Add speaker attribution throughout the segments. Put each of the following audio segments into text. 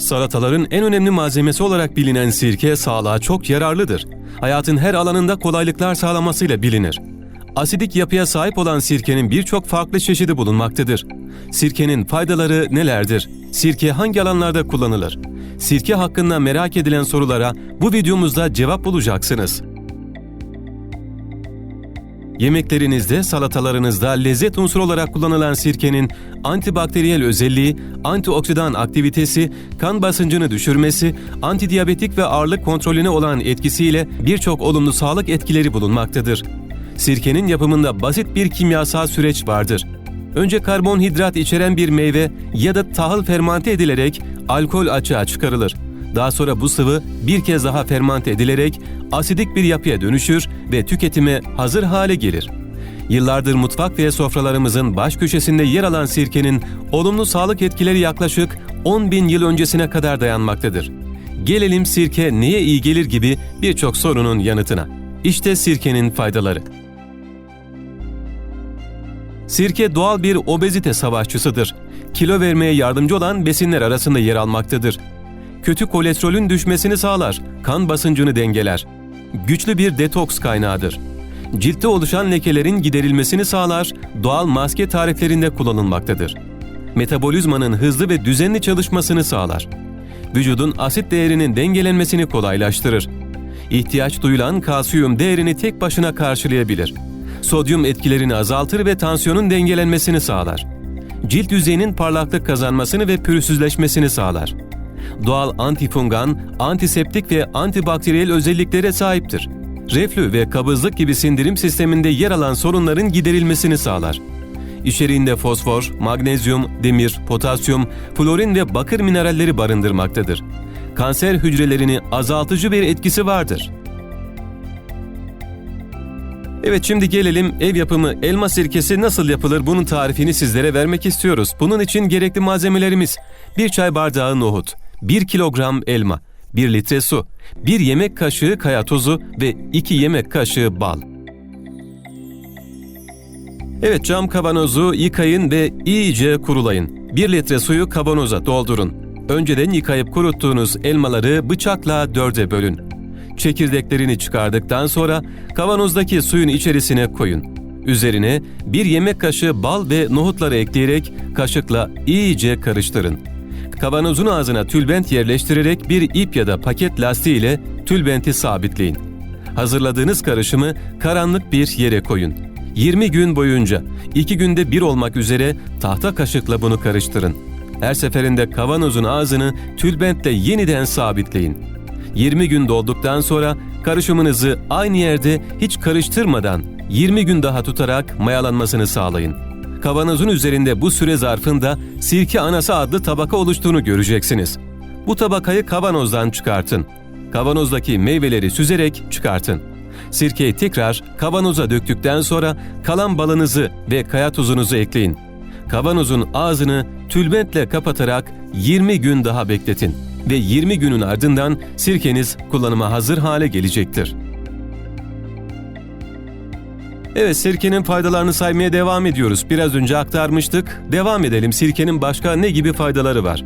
Speaker 1: Salataların en önemli malzemesi olarak bilinen sirke sağlığa çok yararlıdır. Hayatın her alanında kolaylıklar sağlamasıyla bilinir. Asidik yapıya sahip olan sirkenin birçok farklı çeşidi bulunmaktadır. Sirkenin faydaları nelerdir? Sirke hangi alanlarda kullanılır? Sirke hakkında merak edilen sorulara bu videomuzda cevap bulacaksınız. Yemeklerinizde, salatalarınızda lezzet unsuru olarak kullanılan sirkenin antibakteriyel özelliği, antioksidan aktivitesi, kan basıncını düşürmesi, antidiyabetik ve ağırlık kontrolüne olan etkisiyle birçok olumlu sağlık etkileri bulunmaktadır. Sirkenin yapımında basit bir kimyasal süreç vardır. Önce karbonhidrat içeren bir meyve ya da tahıl fermante edilerek alkol açığa çıkarılır. Daha sonra bu sıvı bir kez daha fermante edilerek asidik bir yapıya dönüşür ve tüketime hazır hale gelir. Yıllardır mutfak ve sofralarımızın baş köşesinde yer alan sirkenin olumlu sağlık etkileri yaklaşık 10 bin yıl öncesine kadar dayanmaktadır. Gelelim sirke neye iyi gelir gibi birçok sorunun yanıtına. İşte sirkenin faydaları. Sirke doğal bir obezite savaşçısıdır. Kilo vermeye yardımcı olan besinler arasında yer almaktadır. Kötü kolesterolün düşmesini sağlar, kan basıncını dengeler. Güçlü bir detoks kaynağıdır. Ciltte oluşan lekelerin giderilmesini sağlar, doğal maske tariflerinde kullanılmaktadır. Metabolizmanın hızlı ve düzenli çalışmasını sağlar. Vücudun asit değerinin dengelenmesini kolaylaştırır. İhtiyaç duyulan kalsiyum değerini tek başına karşılayabilir. Sodyum etkilerini azaltır ve tansiyonun dengelenmesini sağlar. Cilt yüzeyinin parlaklık kazanmasını ve pürüzsüzleşmesini sağlar. Doğal antifungan, antiseptik ve antibakteriyel özelliklere sahiptir. Reflü ve kabızlık gibi sindirim sisteminde yer alan sorunların giderilmesini sağlar. İçeriğinde fosfor, magnezyum, demir, potasyum, florin ve bakır mineralleri barındırmaktadır. Kanser hücrelerini azaltıcı bir etkisi vardır. Evet şimdi gelelim ev yapımı elma sirkesi nasıl yapılır bunun tarifini sizlere vermek istiyoruz. Bunun için gerekli malzemelerimiz 1 çay bardağı nohut, 1 kilogram elma, 1 litre su, 1 yemek kaşığı kaya tozu ve 2 yemek kaşığı bal. Evet cam kavanozu yıkayın ve iyice kurulayın. 1 litre suyu kavanoza doldurun. Önceden yıkayıp kuruttuğunuz elmaları bıçakla dörde bölün. Çekirdeklerini çıkardıktan sonra kavanozdaki suyun içerisine koyun. Üzerine bir yemek kaşığı bal ve nohutları ekleyerek kaşıkla iyice karıştırın. Kavanozun ağzına tülbent yerleştirerek bir ip ya da paket lastiği ile tülbenti sabitleyin. Hazırladığınız karışımı karanlık bir yere koyun. 20 gün boyunca 2 günde bir olmak üzere tahta kaşıkla bunu karıştırın. Her seferinde kavanozun ağzını tülbentle yeniden sabitleyin. 20 gün dolduktan sonra karışımınızı aynı yerde hiç karıştırmadan 20 gün daha tutarak mayalanmasını sağlayın. Kavanozun üzerinde bu süre zarfında sirke anası adlı tabaka oluştuğunu göreceksiniz. Bu tabakayı kavanozdan çıkartın. Kavanozdaki meyveleri süzerek çıkartın. Sirkeyi tekrar kavanoza döktükten sonra kalan balınızı ve kaya tuzunuzu ekleyin. Kavanozun ağzını tülbentle kapatarak 20 gün daha bekletin ve 20 günün ardından sirkeniz kullanıma hazır hale gelecektir. Evet sirkenin faydalarını saymaya devam ediyoruz. Biraz önce aktarmıştık. Devam edelim. Sirkenin başka ne gibi faydaları var?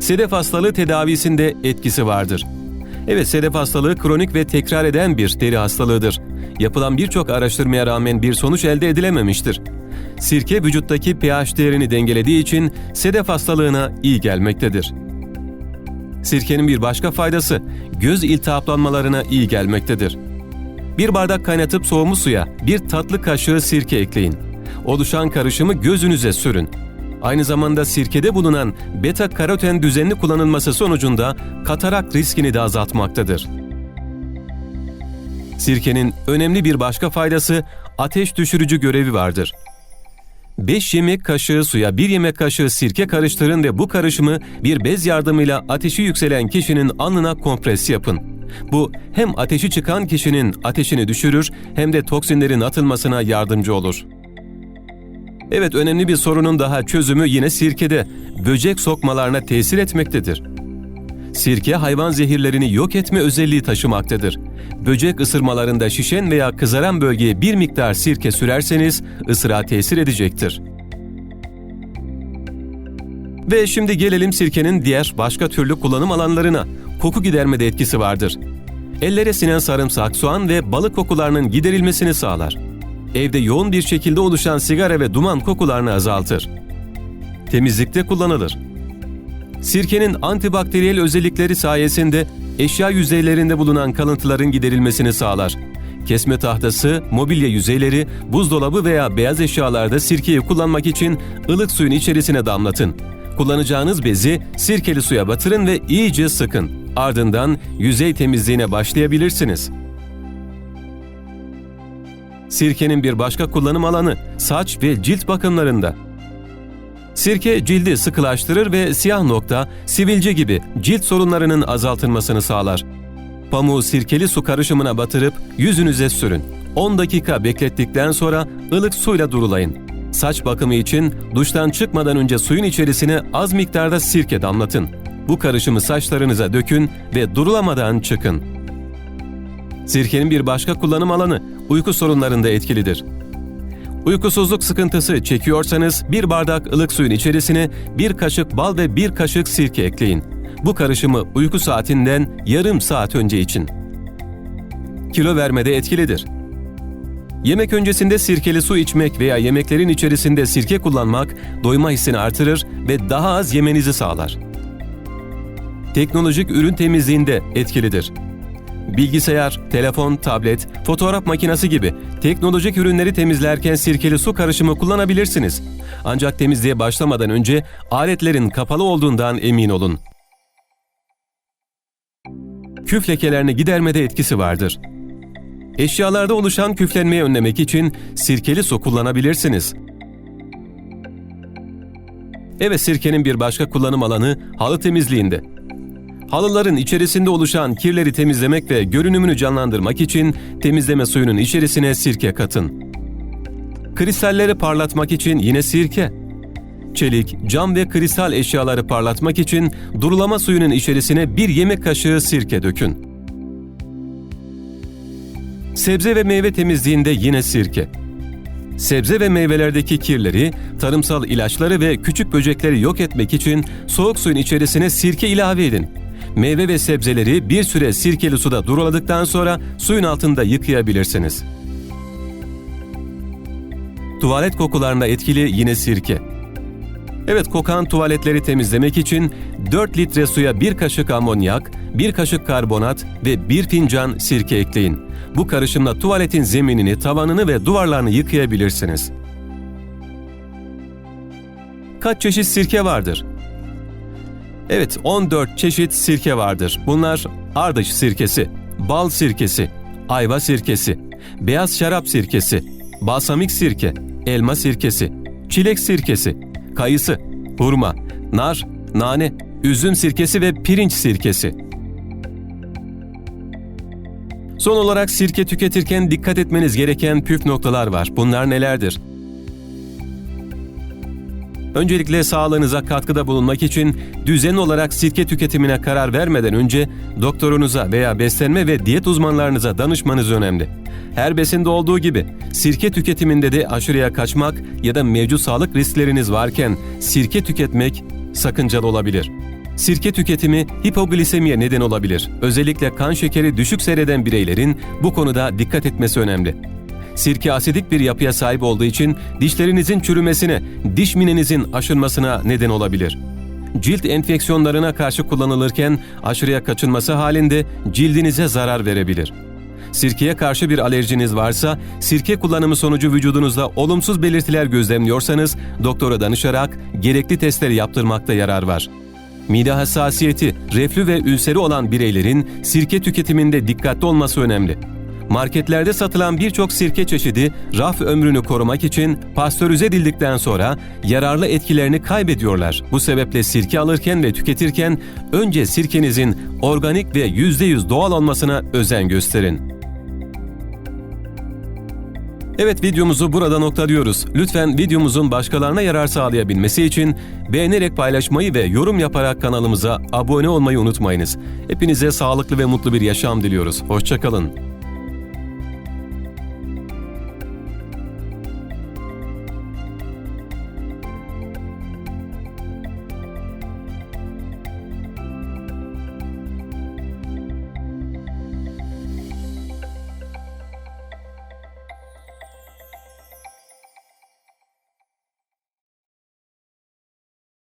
Speaker 1: Sedef hastalığı tedavisinde etkisi vardır. Evet sedef hastalığı kronik ve tekrar eden bir deri hastalığıdır. Yapılan birçok araştırmaya rağmen bir sonuç elde edilememiştir. Sirke vücuttaki pH değerini dengelediği için sedef hastalığına iyi gelmektedir. Sirkenin bir başka faydası göz iltihaplanmalarına iyi gelmektedir. Bir bardak kaynatıp soğumuş suya bir tatlı kaşığı sirke ekleyin. Oluşan karışımı gözünüze sürün. Aynı zamanda sirkede bulunan beta karoten düzenli kullanılması sonucunda katarak riskini de azaltmaktadır. Sirkenin önemli bir başka faydası ateş düşürücü görevi vardır. 5 yemek kaşığı suya 1 yemek kaşığı sirke karıştırın ve bu karışımı bir bez yardımıyla ateşi yükselen kişinin alnına kompres yapın. Bu hem ateşi çıkan kişinin ateşini düşürür hem de toksinlerin atılmasına yardımcı olur. Evet önemli bir sorunun daha çözümü yine sirkede. Böcek sokmalarına tesir etmektedir. Sirke hayvan zehirlerini yok etme özelliği taşımaktadır. Böcek ısırmalarında şişen veya kızaran bölgeye bir miktar sirke sürerseniz ısıra tesir edecektir. Ve şimdi gelelim sirkenin diğer başka türlü kullanım alanlarına. Koku gidermede etkisi vardır. Ellere sinen sarımsak, soğan ve balık kokularının giderilmesini sağlar. Evde yoğun bir şekilde oluşan sigara ve duman kokularını azaltır. Temizlikte kullanılır. Sirkenin antibakteriyel özellikleri sayesinde eşya yüzeylerinde bulunan kalıntıların giderilmesini sağlar. Kesme tahtası, mobilya yüzeyleri, buzdolabı veya beyaz eşyalarda sirkeyi kullanmak için ılık suyun içerisine damlatın. Kullanacağınız bezi sirkeli suya batırın ve iyice sıkın. Ardından yüzey temizliğine başlayabilirsiniz. Sirkenin bir başka kullanım alanı saç ve cilt bakımlarında. Sirke cildi sıkılaştırır ve siyah nokta, sivilce gibi cilt sorunlarının azaltılmasını sağlar. Pamuğu sirkeli su karışımına batırıp yüzünüze sürün. 10 dakika beklettikten sonra ılık suyla durulayın. Saç bakımı için duştan çıkmadan önce suyun içerisine az miktarda sirke damlatın. Bu karışımı saçlarınıza dökün ve durulamadan çıkın. Sirkenin bir başka kullanım alanı uyku sorunlarında etkilidir. Uykusuzluk sıkıntısı çekiyorsanız bir bardak ılık suyun içerisine bir kaşık bal ve bir kaşık sirke ekleyin. Bu karışımı uyku saatinden yarım saat önce için. Kilo vermede etkilidir. Yemek öncesinde sirkeli su içmek veya yemeklerin içerisinde sirke kullanmak doyma hissini artırır ve daha az yemenizi sağlar. Teknolojik ürün temizliğinde etkilidir. Bilgisayar, telefon, tablet, fotoğraf makinesi gibi teknolojik ürünleri temizlerken sirkeli su karışımı kullanabilirsiniz. Ancak temizliğe başlamadan önce aletlerin kapalı olduğundan emin olun. Küf lekelerini gidermede etkisi vardır. Eşyalarda oluşan küflenmeyi önlemek için sirkeli su kullanabilirsiniz. Evet sirkenin bir başka kullanım alanı halı temizliğinde. Halıların içerisinde oluşan kirleri temizlemek ve görünümünü canlandırmak için temizleme suyunun içerisine sirke katın. Kristalleri parlatmak için yine sirke. Çelik, cam ve kristal eşyaları parlatmak için durulama suyunun içerisine bir yemek kaşığı sirke dökün. Sebze ve meyve temizliğinde yine sirke. Sebze ve meyvelerdeki kirleri, tarımsal ilaçları ve küçük böcekleri yok etmek için soğuk suyun içerisine sirke ilave edin. Meyve ve sebzeleri bir süre sirkeli suda duruladıktan sonra suyun altında yıkayabilirsiniz. Tuvalet kokularında etkili yine sirke. Evet kokan tuvaletleri temizlemek için 4 litre suya 1 kaşık amonyak, 1 kaşık karbonat ve 1 fincan sirke ekleyin. Bu karışımla tuvaletin zeminini, tavanını ve duvarlarını yıkayabilirsiniz. Kaç çeşit sirke vardır? Evet, 14 çeşit sirke vardır. Bunlar ardış sirkesi, bal sirkesi, ayva sirkesi, beyaz şarap sirkesi, balsamik sirke, elma sirkesi, çilek sirkesi, kayısı, hurma, nar, nane, üzüm sirkesi ve pirinç sirkesi. Son olarak sirke tüketirken dikkat etmeniz gereken püf noktalar var. Bunlar nelerdir? Öncelikle sağlığınıza katkıda bulunmak için düzenli olarak sirke tüketimine karar vermeden önce doktorunuza veya beslenme ve diyet uzmanlarınıza danışmanız önemli. Her besinde olduğu gibi sirke tüketiminde de aşırıya kaçmak ya da mevcut sağlık riskleriniz varken sirke tüketmek sakıncalı olabilir. Sirke tüketimi hipoglisemiye neden olabilir. Özellikle kan şekeri düşük seyreden bireylerin bu konuda dikkat etmesi önemli. Sirke asidik bir yapıya sahip olduğu için dişlerinizin çürümesine, diş minenizin aşınmasına neden olabilir. Cilt enfeksiyonlarına karşı kullanılırken aşırıya kaçınması halinde cildinize zarar verebilir. Sirkeye karşı bir alerjiniz varsa, sirke kullanımı sonucu vücudunuzda olumsuz belirtiler gözlemliyorsanız doktora danışarak gerekli testleri yaptırmakta yarar var. Mide hassasiyeti, reflü ve ülseri olan bireylerin sirke tüketiminde dikkatli olması önemli. Marketlerde satılan birçok sirke çeşidi raf ömrünü korumak için pastörize edildikten sonra yararlı etkilerini kaybediyorlar. Bu sebeple sirke alırken ve tüketirken önce sirkenizin organik ve %100 doğal olmasına özen gösterin. Evet videomuzu burada noktalıyoruz. Lütfen videomuzun başkalarına yarar sağlayabilmesi için beğenerek paylaşmayı ve yorum yaparak kanalımıza abone olmayı unutmayınız. Hepinize sağlıklı ve mutlu bir yaşam diliyoruz. Hoşçakalın.